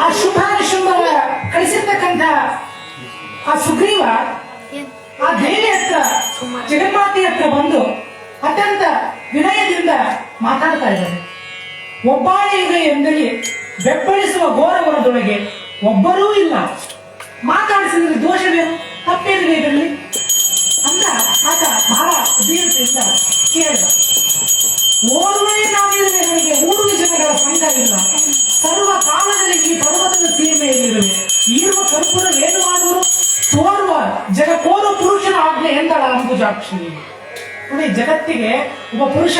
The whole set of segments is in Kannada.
ಆ ಶುಭ ಕಳಿಸಿರ್ತಕ್ಕಂತ ಆ ಸುಗ್ರೀವ ಆ ದೇವಿ ಹತ್ರ, ಜಗನ್ಮಾತೆ ಹತ್ರ ಬಂದು ಅತ್ಯಂತ ವಿನಯದಿಂದ ಮಾತಾಡ್ತಾ ಇದ್ದಾರೆ ಒಬ್ಬಾಳಿಗ ಎಂದಲ್ಲಿ ಬೆಪ್ಪಳಿಸುವ ಘೋರವನದೊಳಗೆ ಒಬ್ಬರೂ ಇಲ್ಲ. ಮಾತಾಡಿಸಿದ್ರೆ ದೋಷವೇನು? ತಪ್ಪೇನಿದೆ ಇದರಲ್ಲಿ? ಅಂತ ಆತ ಬಹಳ ದೀರ್ಘದಿಂದ ಕೇಳಿದ. ಓರ್ವನೇ ನಾವಿರುವೆ ನನಗೆ ಮೂರು ಜನಗಳ ಸಂಘ ಇಲ್ಲ ಸರ್ವ ಕಾಲದಲ್ಲಿ ಈ ಪರ್ವತದ ಸೀಮೆಯಲ್ಲಿರುವೆ ಈರುವ ಏನು ಮಾಡುವರು? ತೋರುವ ಜಗಕೋರ ಪುರುಷನ ಆಜ್ಞೆ ಎಂದಳ ಅಂಬುಜಾಕ್ಷಿ. ನೋಡಿ, ಜಗತ್ತಿಗೆ ಒಬ್ಬ ಪುರುಷ,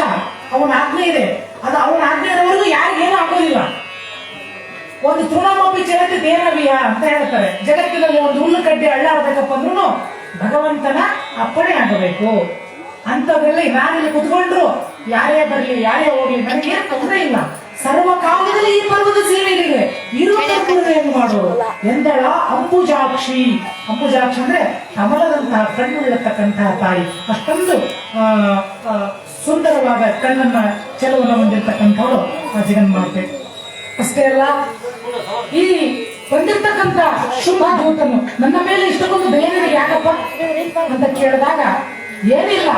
ಅವನ ಆಜ್ಞೆ ಇದೆ. ಅದು ಅವನ ಆಜ್ಞೆ ಇರೋವರೆಗೂ ಯಾರಿಗೇನು ಆಗೋದಿಲ್ಲ. ಒಂದು ತೃಣಮೊಬ್ಬಿ ಚರತಿ ದೇನವಿಯ ಅಂತ ಹೇಳ್ತಾರೆ. ಜಗತ್ತಿನಲ್ಲಿ ಒಂದು ಹುಲ್ಲು ಕಡ್ಡಿ ಅಳ್ಳಾಡ್ಬೇಕಪ್ಪ ಅಂದ್ರೂ ಭಗವಂತನ ಅಪ್ಪಣೆ ಆಗಬೇಕು. ಅಂತದ್ರಲ್ಲಿ ನಾನಿಲ್ಲಿ ಕುತ್ಕೊಂಡ್ರು. ಯಾರೇ ಬರ್ಲಿ, ಯಾರೇ ಹೋಗ್ಲಿ, ನನಗೆ ತೊಂದರೆ ಇಲ್ಲ. ಸರ್ವ ಕಾಲದಲ್ಲಿ ಈ ಪರ್ವದ ಸೇವೆ ಇದೆ. ಇರುವ ಏನು ಮಾಡೋದು ಎಂದಳ ಅಂಬುಜಾಕ್ಷಿ. ಅಂಬುಜಾಕ್ಷಿ ಅಂದ್ರೆ ಕಮಲದಂತಹ ಕಣ್ಣು ಇರತಕ್ಕಂತಹ ತಾಯಿ. ಅಷ್ಟೊಂದು ಸುಂದರವಾದ ಕಣ್ಣನ್ನ ಚೆಲುವನ್ನು ಆ ಜಗನ್ಮಾತೆ. ಅಷ್ಟೇ ಅಲ್ಲ, ಈ ಬಂದಿರ್ತಕ್ಕಂಥ ಶುಭ ದೂತನು ನನ್ನ ಮೇಲೆ ಇಷ್ಟಕ್ಕೊಂದು ಬೇರೆ ಯಾಕಪ್ಪ ಅಂತ ಕೇಳಿದಾಗ ಏನಿಲ್ಲ,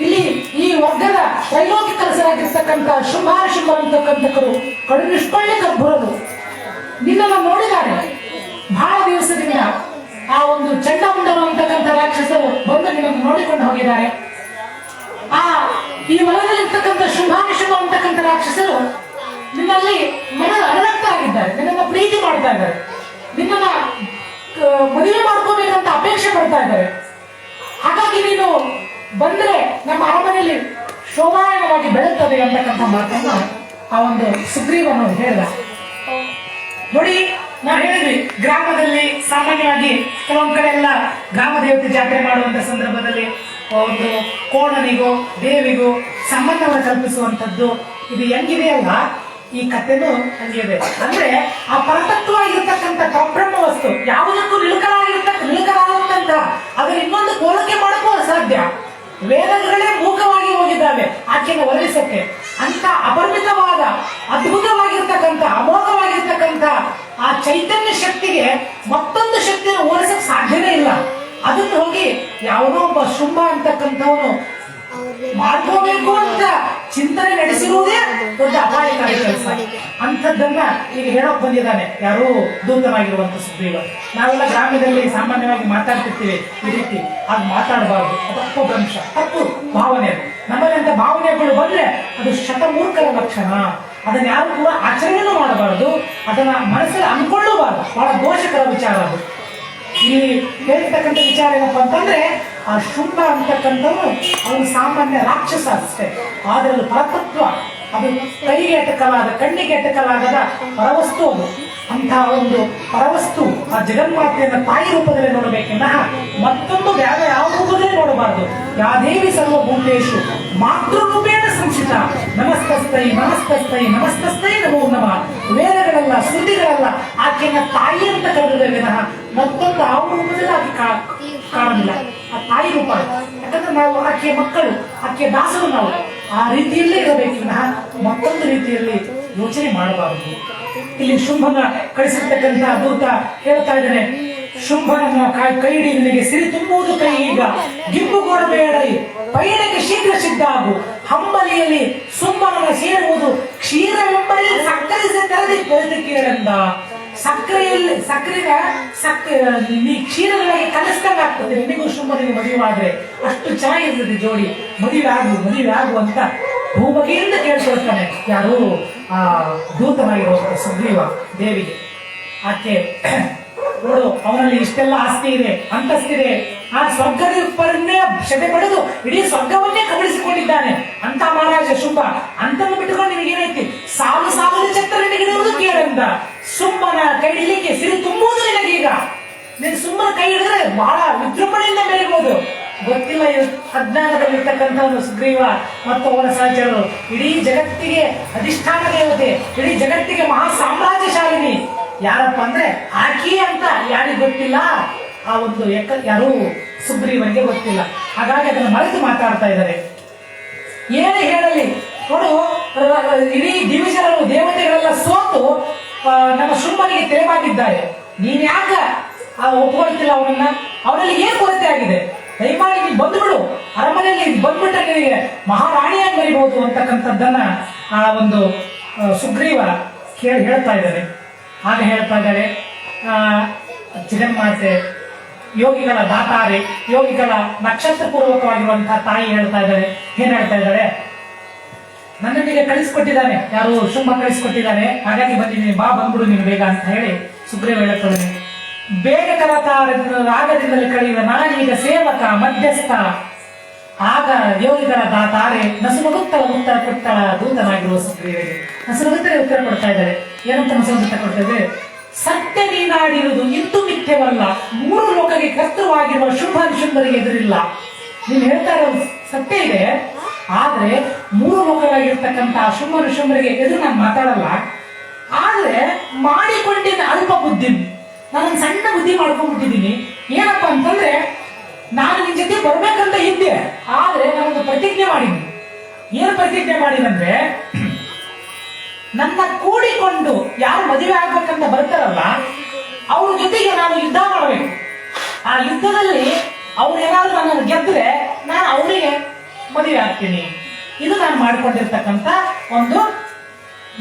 ಇಲ್ಲಿ ಈ ವರ್ಗದ ತ್ರೈಲೋಕಿಕರಸರಾಗಿರ್ತಕ್ಕಂಥ ಶುಭಾಶುಭ ಶುಭ ಅಂತಕ್ಕಂಥಕರು ಕಡುನಿಷ್ಕೊಳ್ಳಿ ಕಬ್ಬರದು ನಿನ್ನನ್ನು ನೋಡಿದ್ದಾರೆ ಬಹಳ ದಿವಸದಿಂದ ಆ ಒಂದು ಚಂಡಮುಂಡರು ಅಂತಕ್ಕಂಥ ರಾಕ್ಷಸರು ಬಂದು ನಿನ್ನನ್ನು ನೋಡಿಕೊಂಡು ಹೋಗಿದ್ದಾರೆ. ಆ, ಈ ಹೊಲದಲ್ಲಿರ್ತಕ್ಕಂಥ ಶುಭಾಶುಭ ಅಂತಕ್ಕಂಥ ರಾಕ್ಷಸರು ನಿನ್ನಲ್ಲಿ ಮನ ಅರಳಕ್ತಾಗಿದ್ದಾರೆ ನಿನ್ನನ್ನು ಪ್ರೀತಿ ಮಾಡ್ತಾ ಇದ್ದಾರೆ. ನಿನ್ನನ್ನ ಮದುವೆ ಮಾಡ್ಕೋಬೇಕಂತ ಅಪೇಕ್ಷೆ ಪಡ್ತಾ ಇದ್ದಾರೆ. ಬಂದ್ರೆ ನಮ್ಮ ಅರಮನೆಯಲ್ಲಿ ಶೋಭಾಯಮವಾಗಿ ಬೆಳೆಯುತ್ತದೆ ಅಂತಕ್ಕಂಥ ಮಾತನ್ನ ಆ ಒಂದು ಸುಗ್ರೀವನು ಹೇಳಿದ. ನೋಡಿ ನಾ ಹೇಳಿದ್ವಿ, ಗ್ರಾಮದಲ್ಲಿ ಸಾಮಾನ್ಯವಾಗಿ ಕೆಲವೊಂದು ಕಡೆ ಎಲ್ಲ ಗ್ರಾಮ ದೇವತೆ ಜಾತ್ರೆ ಮಾಡುವಂತ ಸಂದರ್ಭದಲ್ಲಿ ಒಂದು ಕೋಣನಿಗೂ, ದೇವಿಗೂ ಸಂಬಂಧವನ್ನು ಕಲ್ಪಿಸುವಂತದ್ದು ಇದು ಹೆಂಗಿದೆಯಲ್ಲ ಈ ಕಥೆನೂ ಹಂಗಿದೆ ಅಂದ್ರೆ ಆ ಪರತತ್ವವಾಗಿರ್ತಕ್ಕಂಥ ಪರಬ್ರಹ್ಮ ವಸ್ತು ಯಾವುದಕ್ಕೂ ನಿಲುಕಲಾಗಿರ್ತಕ್ಕ ನಿಲುಕಲಾಗುತ್ತಂತ. ಅದನ್ನ ಇನ್ನೊಂದು ಕೋಲಕ್ಕೆ ಮಾಡಕ್ಕೂ ಅಸಾಧ್ಯ. ವೇದಗಳೇ ಮೂಕವಾಗಿ ಹೋಗಿದ್ದಾವೆ ಆಕೆಯನ್ನು ವರ್ಣಿಸಕ್ಕೆ. ಅಂತ ಅಪರಿಮಿತವಾದ ಅದ್ಭುತವಾಗಿರ್ತಕ್ಕಂಥ ಅಮೋಘವಾಗಿರ್ತಕ್ಕಂಥ ಆ ಚೈತನ್ಯ ಶಕ್ತಿಗೆ ಮತ್ತೊಂದು ಶಕ್ತಿಯನ್ನು ಹೋಲಿಸಕ್ ಸಾಧ್ಯವೇ ಇಲ್ಲ. ಅದನ್ನು ಹೋಗಿ ಯಾವುದೋ ಒಬ್ಬ ಶುಂಭ ಅಂತಕ್ಕಂಥವನು ಮಾಡ್ಕೋಬೇಕು ಅಂತ ಚಿಂತನೆ ನಡೆಸಿರುವುದೇ ದೊಡ್ಡ ಅಪಾಯಕಾರಿ ಕೆಲಸ. ಅಂಥದ್ದನ್ನ ಈಗ ಹೇಳೋಕ್ ಬಂದಿದ್ದಾನೆ. ಯಾರು ದೂತನಾಗಿರುವಂತ ಸುಗ್ರೀವ ನಾವೆಲ್ಲ ಗ್ರಾಮದಲ್ಲಿ ಸಾಮಾನ್ಯವಾಗಿ ಮಾತಾಡ್ತಿರ್ತೀವಿ ಈ ರೀತಿ. ಅದು ಮಾತಾಡಬಾರ್ದು. ಅದು ತಪ್ಪು ಭಾವನೆ ಅದು. ನಮ್ಮಲ್ಲಿ ಅಂತ ಭಾವನೆಗಳು ಬಂದ್ರೆ ಅದು ಶತಮೂರ್ಖರ ಲಕ್ಷಣ. ಅದನ್ನ ಯಾರು ಕೂಡ ಆಚರಣೆನೂ ಮಾಡಬಾರದು. ಅದನ್ನ ಮನಸ್ಸಲ್ಲಿ ಅನ್ಕೊಳ್ಳಬಾರದು ಬಹಳ ದೋಷಕರ ವಿಚಾರ ಅದು. ಇಲ್ಲಿ ಹೇಳ್ತಕ್ಕಂಥ ವಿಚಾರ ಏನಪ್ಪಾ ಅಂತಂದ್ರೆ, ಆ ಶುಂಭ ಅಂತಕ್ಕಂಥವ್ರು ಅವನು ಸಾಮಾನ್ಯ ರಾಕ್ಷಸ ಅಷ್ಟೇ. ಆದ್ರಲ್ಲಿ ಪರತತ್ವ ಅದು ಕೈಗೆ ಎಟಕಲಾದ ಕಣ್ಣಿಗೆ ಎಟಕಲಾಗದ ಪರವಸ್ತು ಅದು. ಅಂತಹ ಒಂದು ಪರವಸ್ತು ಆ ಜಗನ್ಮಾತೆಯನ್ನು ತಾಯಿ ರೂಪದಲ್ಲಿ ನೋಡಬೇಕೆನ್ನ ಮತ್ತೊಂದು ಯಾವ ಯಾವ ರೂಪದಲ್ಲಿ ನೋಡಬಾರದು. ಯಾ ದೇವಿ ಮಾತೃ ಮಾತೃರೂಪೇಣ ಸಂಚಿತ ನಮಸ್ತಸ್ತೈ ನಮಸ್ತಸ್ತೈ ನಮಸ್ತಸ್ತೈ ನಮೋ ನಮ. ವೇದಗಳಲ್ಲ ಸುದ್ದಿಗಳಲ್ಲ ಆಕೆಯನ್ನ ತಾಯಿ ಅಂತ ಕರೆದಿದೆ ವಿನಃ ಮತ್ತೊಂದು ಆ ರೂಪದಲ್ಲಿ ಆಕೆ ಕಾಣಲಿಲ್ಲ ಆ ತಾಯಿ ರೂಪ. ಯಾಕಂದ್ರೆ ನಾವು ಆಕೆಯ ಮಕ್ಕಳು, ಆಕೆಯ ದಾಸರು ನಾವು. ಆ ರೀತಿಯಲ್ಲೇ ಇರಬೇಕು. ವಿನಃ ಮತ್ತೊಂದು ರೀತಿಯಲ್ಲಿ ಯೋಚನೆ ಮಾಡಬಾರದು. ಇಲ್ಲಿ ಶುಂಭನ ಕಳಿಸಿರ್ತಕ್ಕಂಥ ದೂತ ಹೇಳ್ತಾ ಇದ್ದಾನೆ. ಶುಂಭನ ಕೈ ಹಿಡಿ ನಿನಗೆ ಸಿರಿ ತುಂಬುವುದು ಕೈ. ಈಗ ಗಿಬ್ಬುಗೊಡಬೇಡ ಪಯಣಕ್ಕೆ ಶೀಘ್ರ ಸಿದ್ಧ ಆಗು. ಹಂಬಲಿಯಲ್ಲಿ ಸುಂಬನನ ಸೇರುವುದು ಕ್ಷೀರವೆಂಬಲ್ಲಿ ಸಕ್ಕರೆ ತೆರೆದಿ ಕೇಳಂದ. ಸಕ್ಕರೆಯಲ್ಲಿ ಸಕ್ಕರೆನ ಸಕ್ಕ ನೀ ಕ್ಷೀರಗಳಿಗೆ ಕಲಿಸ್ದಾಗ ಆಗ್ತದೆ. ಹೆಣ್ಣಿಗೂ ಶುಂಭನಿಗೆ ಮದುವೆ ಅಷ್ಟು ಚೆನ್ನಾಗಿರ್ತದೆ ಜೋಡಿ. ಮದುವೆ ಆಗು ಮದುವೆ ಆಗು ಅಂತ ಭೂಮಿಯಿಂದ ಕೇಳ್ಕೊಳ್ತಾನೆ. ಯಾರು, ಆ, ದೂತನಾಗಿರುವಂತ ಸುಗ್ರೀವ ದೇವಿಗೆ. ಆಕೆ ನೋಡು, ಅವನಲ್ಲಿ ಇಷ್ಟೆಲ್ಲ ಆಸ್ತಿ ಇದೆ ಅಂತಸ್ತಿದೆ ಆ ಸ್ವರ್ಗದ ಪರನ್ನೇ ಶತೆ ಪಡೆದು ಇಡೀ ಸ್ವರ್ಗವನ್ನೇ ಕಬಳಿಸಿಕೊಂಡಿದ್ದಾನೆ. ಅಂತ ಮಹಾರಾಜ ಶುಭ ಅಂತನ್ನು ಬಿಟ್ಟುಕೊಂಡು ನಿನಗೇನೈತಿ? ಸಾಲು ಸಾಲು ಚಕ್ರ ನಿನಗಿರುವುದು ಕೇಳಂದ ಸುಮ್ಮನ ಕೈ ಹಿಡಿಲಿಕ್ಕೆ ಸಿರಿ ತುಂಬುವುದು ನಿನಗೀಗ. ನೀನು ಸುಮ್ಮನ ಕೈ ಹಿಡಿದ್ರೆ ಬಹಳ ವಿಜೃಂಭಣೆಯಿಂದ ಮೆರಿಬಹುದು ಗೊತ್ತಿಲ್ಲ ಅಜ್ಞಾನದಲ್ಲಿರ್ತಕ್ಕಂಥವನು ಸುಗ್ರೀವ ಮತ್ತು ಅವನ ಸಹಚರರು. ಇಡೀ ಜಗತ್ತಿಗೆ ಅಧಿಷ್ಠಾನ ದೇವತೆ ಇಡೀ ಜಗತ್ತಿಗೆ ಮಹಾ ಸಾಮ್ರಾಜ್ಯಶಾಲಿನಿ ಯಾರಪ್ಪ ಅಂದ್ರೆ ಆಕಿ ಅಂತ ಯಾರಿಗೆ ಗೊತ್ತಿಲ್ಲ. ಆ ಒಂದು ಯಕ ಯಾರು ಸುಗ್ರೀವನಿಗೆ ಗೊತ್ತಿಲ್ಲ. ಹಾಗಾಗಿ ಅದನ್ನು ಮರೆತು ಮಾತಾಡ್ತಾ ಇದ್ದಾರೆ. ಏನೇ ಹೇಳಲಿ, ನೋಡು, ಇಡೀ ದಿವಿಜನರು ದೇವತೆಗಳೆಲ್ಲ ಸೋತು ನಮ್ಮ ಶುಂಭನಿಗೆ ತಿಳಿವಾಗಿದ್ದಾರೆ ನೀನ್ ಯಾಕ ಒಪ್ಕೊಳ್ತಿಲ್ಲ ಅವನನ್ನ? ಅವನಲ್ಲಿ ಏನ್ ಕೊರತೆ ಆಗಿದೆ? ದಯಮಾಡಿ ನೀನ್ ಬಂದ್ಬಿಡು. ಅರಮನೆಯಲ್ಲಿ ಬಂದ್ಬಿಟ್ರೆ ನಿನಗೆ ಮಹಾರಾಣಿಯಾಗಿ ಬರೀಬಹುದು ಅಂತಕ್ಕಂಥದ್ದನ್ನ ಆ ಒಂದು ಸುಗ್ರೀವ ಕೇಳಿ ಹೇಳ್ತಾ ಇದ್ದಾರೆ. ಆಗ ಹೇಳ್ತಾ ಇದ್ದಾರೆ ಜಗನ್ಮಾತೆ ಯೋಗಿಗಳ ದಾತಾರಿ, ಯೋಗಿಗಳ ನಕ್ಷತ್ರ ಪೂರ್ವಕವಾಗಿರುವಂತಹ ತಾಯಿ ಹೇಳ್ತಾ ಇದ್ದಾರೆ. ಏನ್ ಹೇಳ್ತಾ ಇದ್ದಾರೆ? ನನ್ನನಿಗೆ ಕಳಿಸ್ಕೊಟ್ಟಿದ್ದಾನೆ. ಯಾರು ಶುಂಭ ಕಳಿಸ್ಕೊಟ್ಟಿದ್ದಾನೆ. ಹಾಗಾಗಿ ಬಂದಿದ್ದೀನಿ ಬಾ, ಬಂದ್ಬಿಡು ನೀನು ಬೇಗ ಅಂತ ಹೇಳಿ ಸುಗ್ರೀವ ಹೇಳುತ್ತಾನೆ ಬೇಗ ಕಲಾತಾರ ರಾಗದಿಂದಲೇ ಕಳೆಯುವ ನಾನೀಗ ಸೇವಕ, ಮಧ್ಯಸ್ಥ, ಆಗ ಯೋಗಿಗಳ ದಾತಾರೆ ನಸುನಗುತ್ತಲ ಉತ್ತರ ಕೊಟ್ಟಳ ದೂತನಾಗಿರುವ ಸುಗ್ರೀವರಿಗೆ ನಸುನಗುತ್ತಲೇ ಉತ್ತರ ಕೊಡ್ತಾ ಇದ್ದಾರೆ. ಏನಂತ ನಸುನಗುತ್ತ ಕೊಡ್ತಾ ಇದ್ದಾರೆ? ಸತ್ಯ ನೀನಾಡಿರುವುದು ಇಂದು ಮಿಥ್ಯವಲ್ಲ. ಮೂರು ಲೋಕಕ್ಕೆ ಕರ್ತೃವಾಗಿರುವ ಶುಭ ಶುಂಭರಿಗೆ ಎದುರಿಲ್ಲ. ನೀನು ಹೇಳ್ತಾ ಇರೋ ಸತ್ಯ ಇದೆ. ಆದ್ರೆ ಮೂರು ಲೋಕಗಳಾಗಿರ್ತಕ್ಕಂಥ ಶುಂಭ ಶುಂಭರಿಗೆ ಎದುರು ನಾನು ಮಾತಾಡಲ್ಲ. ಆದ್ರೆ ಮಾಡಿಕೊಂಡಿದ್ದ ಅಲ್ಪ ಬುದ್ಧಿ ನಾನು ಸಣ್ಣ ಬುದ್ಧಿ ಮಾಡ್ಕೊಂಡ್ಬಿಟ್ಟಿದ್ದೀನಿ. ಏನಪ್ಪಾ ಅಂತಂದ್ರೆ, ನಾನು ನಿನ್ ಜೊತೆ ಬರ್ಬೇಕಂತ ಇದ್ದೆ, ಆದ್ರೆ ನಾನೊಂದು ಪ್ರತಿಜ್ಞೆ ಮಾಡಿದ್ದೀನಿ ಏನು ಪ್ರತಿಜ್ಞೆ ಮಾಡಿದಂದ್ರೆ ನನ್ನ ಕೂಡಿಕೊಂಡು ಯಾರು ಮದುವೆ ಆಗ್ಬೇಕಂತ ಬರ್ತಾರಲ್ಲ, ಅವ್ರ ಜೊತೆಗೆ ನಾನು ಯುದ್ಧ ಮಾಡಬೇಕು. ಆ ಯುದ್ಧದಲ್ಲಿ ಅವ್ರು ಏನಾದ್ರು ನನ್ನನ್ನು ಗೆದ್ರೆ ನಾನು ಅವರಿಗೆ ಮದುವೆ ಆಗ್ತೀನಿ. ಇದು ನಾನು ಮಾಡಿಕೊಂಡಿರ್ತಕ್ಕಂಥ ಒಂದು,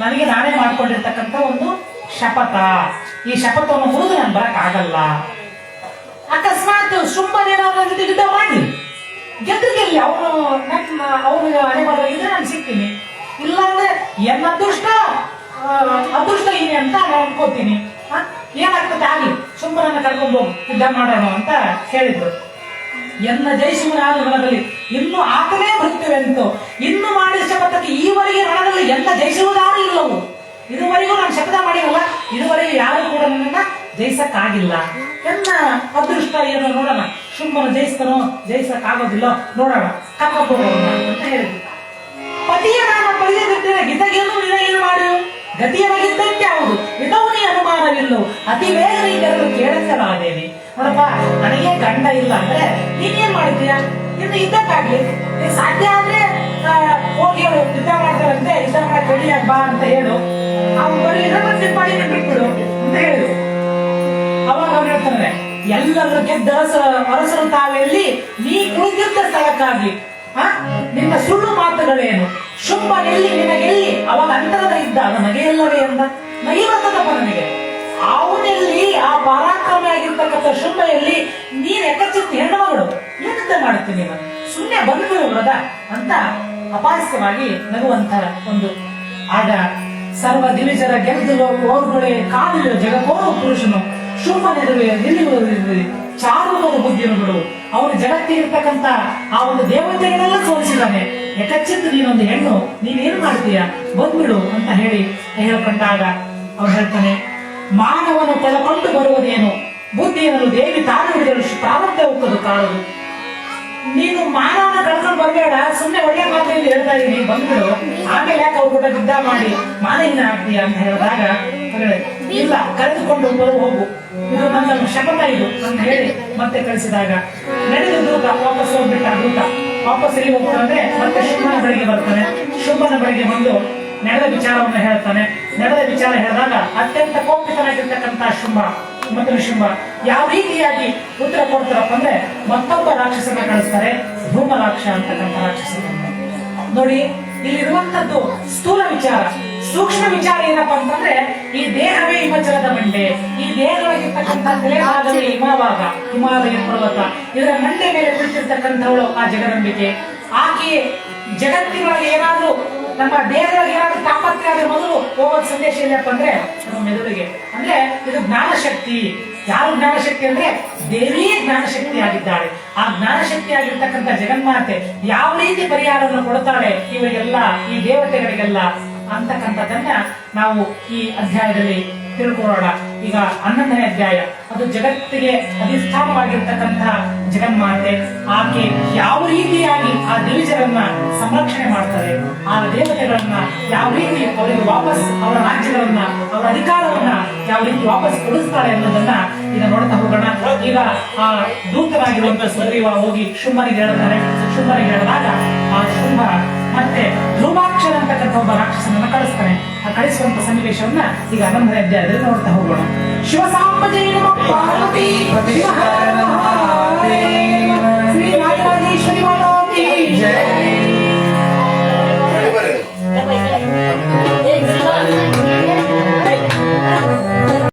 ನನಗೆ ನಾನೇ ಮಾಡಿಕೊಂಡಿರ್ತಕ್ಕಂಥ ಒಂದು ಶಪಥ. ಈ ಶಪಥವನ್ನು ಮುರಿದು ನಾನು ಬರಕ್ ಆಗಲ್ಲ ಅಕಸ್ಮಾತ್ ಸುಮ್ಮನೆ ಜೊತೆ ಯುದ್ಧ ಮಾಡಿ. ಗೆದ್ದು ಗೆಲ್ಲಿ ಅವನು ನನ್ನ ಅವನಿಗೆ ಹಣೆ ಇದ್ರೆ ನಾನು ಸಿಗ್ತೀನಿ. ಇಲ್ಲಾಂದ್ರೆ ಎನ್ನ ಅದೃಷ್ಟ ಅದೃಷ್ಟ ಇದೆ ಅಂತ ನಾನು ಅನ್ಕೋತೀನಿ. ಏನಾಗ್ತದೆ ಆಗ್ಲಿ ಸುಮ್ಮನೆ ಕರ್ಕೊಂಡು ಯುದ್ಧ ಮಾಡೋಣ ಅಂತ ಹೇಳಿದ್ರು. ಎನ್ನ ಜಯಿಸುವನಾದ ರಣದಲ್ಲಿ ಇನ್ನು ಆತನೇ ಮೃತ್ಯುವೆಂತು ಇನ್ನು ಮಾಡಿದ ಶಪಥಕ್ಕೆ ಈವರೆಗೆ ರಣದಲ್ಲಿ ಎಲ್ಲ ಜಯಿಸುವುದಾರು ಇಲ್ಲವು ಇದುವರೆಗೂ ನಾನು ಶಪಥ ಮಾಡಿರಲ್ಲ. ಇದುವರೆಗೂ ಯಾರು ಕೂಡ ನನ್ನನ್ನ ಜಯಿಸಕ್ಕಾಗಿಲ್ಲ. ಎನ್ನ ಅದೃಷ್ಟ ಏನೋ ನೋಡೋಣ. ಶುಂಭನ ಜಯಿಸ್ತಾನೋ ಜಯಿಸಕ್ ಆಗೋದಿಲ್ಲ ನೋಡೋಣ. ಕಪ್ಪ ಹೋಗೋಣ ಅಂತ ಹೇಳಿದ್ರು. ಪತಿಯ ನಾನು ಪಡೆದಿದ್ದೇನೆ ಗಿತಗೇನು ನಿನಗೇನು ಮಾಡು? ಗತಿಯವಾಗಿದ್ದಂತೆ ಹೌದು. ನೀ ಅನುಮಾನವಿಲ್ಲೋ. ಅತಿ ಬೇಗ ನೀನು ಕೇಳಿಸಲಾದೇವಿ ನೋಡಪ್ಪ ನನಗೆ ಗಂಡ ಇಲ್ಲ ಅಂದ್ರೆ ನೀನೇನ್ ಮಾಡಿದ್ಯಾ ಇನ್ನು ಇದ್ದಕ್ಕಾಗ್ಲಿ. ನೀನ್ ಸಾಧ್ಯ ಆದ್ರೆ ಹೋಗಿ ಯುದ್ಧ ಮಾಡ್ತಾರಂತೆ, ಯುದ್ಧ ಮಾಡಿ ರೆಡಿ ಬಾ ಅಂತ ಹೇಳು. ಅವ್ನು ಬರೀ ಮತ್ತೆ ಮಾಡಿ ಬಿಟ್ಬಿಡು ಅಂತ ಹೇಳು. ಅವಾಗ ಅವ್ರು ಹೇಳ್ತಾರೆ ಎಲ್ಲರೂ ಗೆದ್ದ ಅರಸ, ಅರಸರು ತಾವೆಲ್ಲಿ? ನೀ ಕುಳಿತಿದ್ದ ಸ್ಥಳಕ್ಕಾಗ್ಲಿ. ಆ? ನಿನ್ನ ಸುಳ್ಳು ಮಾತುಗಳೇನು? ಶುಂಭ ಎಲ್ಲಿ ನಿನಗೆಲ್ಲಿ? ಅವಾಗ ಅಂತರದ ಇದ್ದ ನನಗೆ ಎಲ್ಲವೇ ಎಂದ? ನಗೆ ಬರ್ತದಪ್ಪ ನನಗೆ. ಅವನಲ್ಲಿ ಆ ಪರಾಕ್ರಮ ಆಗಿರ್ತಕ್ಕಂಥ ಶುಂಭ ಎಲ್ಲಿ ನೀನ್ ಎಕ್ಕಚ್ಚಿತ್ತು ಹೆಣ್ಣು ಮಗಳು ಏನಂತ ಮಾಡುತ್ತೆ ನೀನು? ಸುಮ್ಮನೆ ಬಂದ್ಬಿಡು ಬ್ರದ ಅಂತ ಅಪಾಸ್ಯವಾಗಿ ನಗುವಂತ ಒಂದು ಆಗ ಸರ್ವ ದಿವಿಜರ ಗೆದ್ದು ಓರ್ಗೊಳೆ ಕಾದಿರುವ ಜಗಕೋರು ಪುರುಷನು. ಶುಭ ನಿಲ್ಲುವುದಿರುವೆ ಚಾರುವುದು ಬುದ್ಧಿಯನ್ನು ಬಿಡು. ಜಗತ್ತಿ ಜಗತ್ತಿಗಿರ್ತಕ್ಕಂತ ಆ ಒಂದು ದೇವತೆಗಳೆಲ್ಲ ಸೋಲಿಸಿದ್ದಾನೆ. ಯಕಚ್ಚಿತ್ ನೀನೊಂದು ಹೆಣ್ಣು, ನೀನೇನ್ ಮಾಡ್ತೀಯ? ಬಂದ್ಬಿಡು ಅಂತ ಹೇಳಿ ಹೇಳ್ಕೊಂಡಾಗ ಅವ್ರು ಹೇಳ್ತಾನೆ ಮಾನವನು ಕಳಕೊಂಡು ಬರುವುದೇನು? ಬುದ್ಧಿಯನ್ನು ದೇವಿ ತಾನು ಹಿಡಿದಳು ಪ್ರಾರಂಭ ಹೋಗೋದು ಕಾಣದು ನೀನು ಮಾನವನ ಕಳ್ಕೊಂಡು ಬರಬೇಡ ಸುಮ್ಮನೆ ಒಳ್ಳೆ ಮಾತಿನಲ್ಲಿ ಹೇಳ್ತಾ ಇದೀನಿ ಬಂದ್ಬಿಡು. ಆಮೇಲೆ ಯಾಕೆ ಅವ್ರ ಕೂಡ ಯುದ್ಧ ಮಾಡಿ ಮಾನಹೀನ ಆಗ್ತೀಯ ಅಂತ ಹೇಳಿದಾಗ ಇಲ್ಲ, ಕರೆದುಕೊಂಡು ಬರು, ಹೋಗು. ಇದು ನನ್ನ ಶಪಥ ಇದು ಅಂತ ಹೇಳಿ ಮತ್ತೆ ಕಳಿಸಿದಾಗ, ನಡೆದ ದೂತ ವಾಪಸ್ ಹೋಗ್ಬಿಟ್ಟ ದೂತ. ವಾಪಸ್ ಎಲ್ಲಿ ಹೋಗ್ತಾನೆ ಮತ್ತೆ ಶುಭನ ಬಳಿಗೆ ಬರ್ತಾನೆ. ಶುಭನ ಬಳಿಗೆ ಬಂದು ನಡೆದ ವಿಚಾರವನ್ನು ಹೇಳ್ತಾನೆ. ನಡೆದ ವಿಚಾರ ಹೇಳಿದಾಗ ಅತ್ಯಂತ ಕೋಪಿತನಾಗಿರ್ತಕ್ಕಂತಹ ಶುಂಭ ಮತ್ತು ಶುಂಭ, ಯಾವ ರೀತಿಯಾಗಿ ಉತ್ತರ ಕೊಡ್ತಾರಪ್ಪ ಅಂದ್ರೆ ಮತ್ತೊಬ್ಬ ರಾಕ್ಷಸನ ಕಳಿಸ್ತಾರೆ ಧೂಮ ರಾಕ್ಷ ಅಂತಕ್ಕಂಥ ರಾಕ್ಷಸನ ನೋಡಿ ಇಲ್ಲಿರುವಂತದ್ದು ಸ್ಥೂಲ ವಿಚಾರ. ಸೂಕ್ಷ್ಮ ವಿಚಾರ ಏನಪ್ಪಾ ಅಂತಂದ್ರೆ ಈ ದೇಹವೇ ಹಿಮಚಲದ ಮಂಡೆ. ಈ ದೇಹದೊಳಗಿರ್ತಕ್ಕಂಥ ಆಗಲಿ ಹಿಮಭಾಗ ಹಿಮಾಲಯ ಪರ್ವತ. ಇದರ ಮಂಡೆ ಮೇಲೆ ಕುಳಿತಿರ್ತಕ್ಕಂಥವಳು ಆ ಜಗದಂಬಿಕೆ. ಆಕೆ ಜಗತ್ತಿನೊಳಗೆ ಏನಾದ್ರೂ ನಮ್ಮ ದೇಹದೊಳಗೆ ಏನಾದ್ರೂ ತಾಪತ್ರೆ ಆದ್ರೆ ಮೊದಲು ಹೋಗೋದ್ ಸಂದೇಶ ಏನಪ್ಪ ಅಂದ್ರೆ, ನಮ್ಮ ಮೆದುಳಿಗೆ. ಅಂದ್ರೆ ಇದು ಜ್ಞಾನಶಕ್ತಿ. ಯಾರು ಜ್ಞಾನಶಕ್ತಿ ಅಂದ್ರೆ ದೇವಿಯೇ ಜ್ಞಾನಶಕ್ತಿ ಆಗಿದ್ದಾಳೆ ಆ ಜ್ಞಾನಶಕ್ತಿ ಆಗಿರ್ತಕ್ಕಂಥ ಜಗನ್ಮಾತೆ ಯಾವ ರೀತಿ ಪರಿಹಾರವನ್ನು ಕೊಡುತ್ತಾಳೆ ಇವರಿಗೆಲ್ಲ, ಈ ದೇವತೆಗಳಿಗೆಲ್ಲ ಅಂತಕ್ಕಂಥದ್ದನ್ನ ನಾವು ಈ ಅಧ್ಯಾಯದಲ್ಲಿ ತಿಳ್ಕೊಳ್ಳೋಣ. ಈಗ ಹನ್ನೊಂದನೇ ಅಧ್ಯಾಯ. ಅದು ಜಗತ್ತಿಗೆ ಅಧಿಷ್ಠಾನವಾಗಿರ್ತಕ್ಕಂತಹ ಜಗನ್ಮಾತೆ. ಆಕೆ ಯಾವ ರೀತಿಯಾಗಿ ಆ ದಿವಿಜರನ್ನ ಸಂರಕ್ಷಣೆ ಮಾಡ್ತಾರೆ ಆ ದೇವತೆಗಳನ್ನ ಯಾವ ರೀತಿ ಅವರಿಗೆ ವಾಪಸ್ ಅವರ ರಾಜ್ಯಗಳನ್ನ, ಅವರ ಅಧಿಕಾರವನ್ನ ಯಾವ ರೀತಿ ವಾಪಸ್ ಕೊಡಿಸ್ತಾರೆ ಅನ್ನೋದನ್ನ ಈಗ ನೋಡ್ತಾ ಹೋಗೋಣ. ಈಗ ಆ ದೂತನಾಗಿರುವಂತ ಸುಗ್ರೀವ ಹೋಗಿ ಶುಂಭನಿಗೆ ಹೇಳ್ತಾರೆ. ಶುಂಭನಿಗೆ ಹೇಳಿದಾಗ ಆ ಶುಂಭ ಮತ್ತೆ ಧ್ರುವಾಕ್ಷರ ಅಂತಕ್ಕಂಥ ಒಬ್ಬ ರಾಕ್ಷಸನನ್ನ ಕಳಿಸ್ತಾನೆ. ಕಳಿಸುವಂತ ಸನ್ನಿವೇಶವನ್ನ ಈಗ ಆರಂಭದ ಅಧ್ಯಾಯದಲ್ಲಿ ನೋಡ್ತಾ ಹೋಗೋಣ. ಶಿವ ಸಾಂಬಜಯ ಪಾರ್ವತಿ. ಶ್ರೀ ನಾಗರಾಜೇಶ್ವರಿ ಜಯ